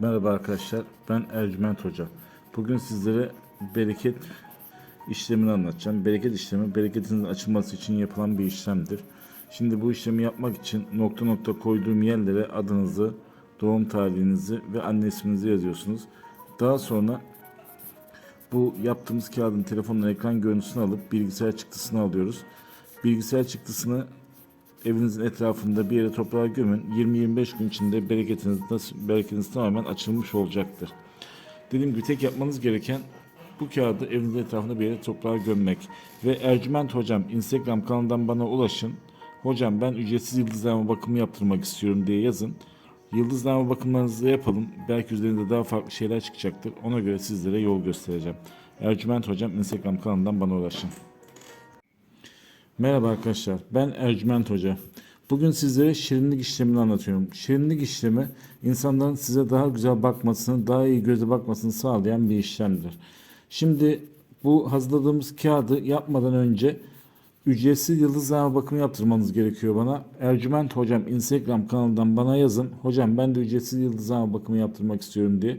Merhaba arkadaşlar, ben Ercüment Hoca. Bugün sizlere bereket işlemini anlatacağım. Bereket işlemi, bereketinizin açılması için yapılan bir işlemdir. Şimdi bu işlemi yapmak için nokta nokta koyduğum yerlere adınızı, doğum tarihinizi ve anne isminizi yazıyorsunuz. Daha sonra bu yaptığımız kağıdın telefonla ekran görüntüsünü alıp bilgisayar çıktısını alıyoruz. Bilgisayar çıktısını evinizin etrafında bir yere toprağa gömün. 20-25 gün içinde bereketiniz, bereketiniz tamamen açılmış olacaktır. Dediğim gibi tek yapmanız gereken bu kağıdı evinizin etrafında bir yere toprağa gömmek. Ve Ercüment Hocam Instagram kanalından bana ulaşın. Hocam ben ücretsiz yıldızlama bakımı yaptırmak istiyorum diye yazın. Yıldızlama bakımlarınızı yapalım. Belki üzerinde daha farklı şeyler çıkacaktır. Ona göre sizlere yol göstereceğim. Ercüment Hocam Instagram kanalından bana ulaşın. Merhaba arkadaşlar, ben Ercüment Hoca. Bugün sizlere şirinlik işlemini anlatıyorum. Şirinlik işlemi insanların size daha güzel bakmasını, daha iyi göze bakmasını sağlayan bir işlemdir. Şimdi bu hazırladığımız kağıdı yapmadan önce ücretsiz yıldızlama bakımı yaptırmanız gerekiyor bana. Ercüment Hocam Instagram kanalından bana yazın. Hocam ben de ücretsiz yıldızlama bakımı yaptırmak istiyorum diye.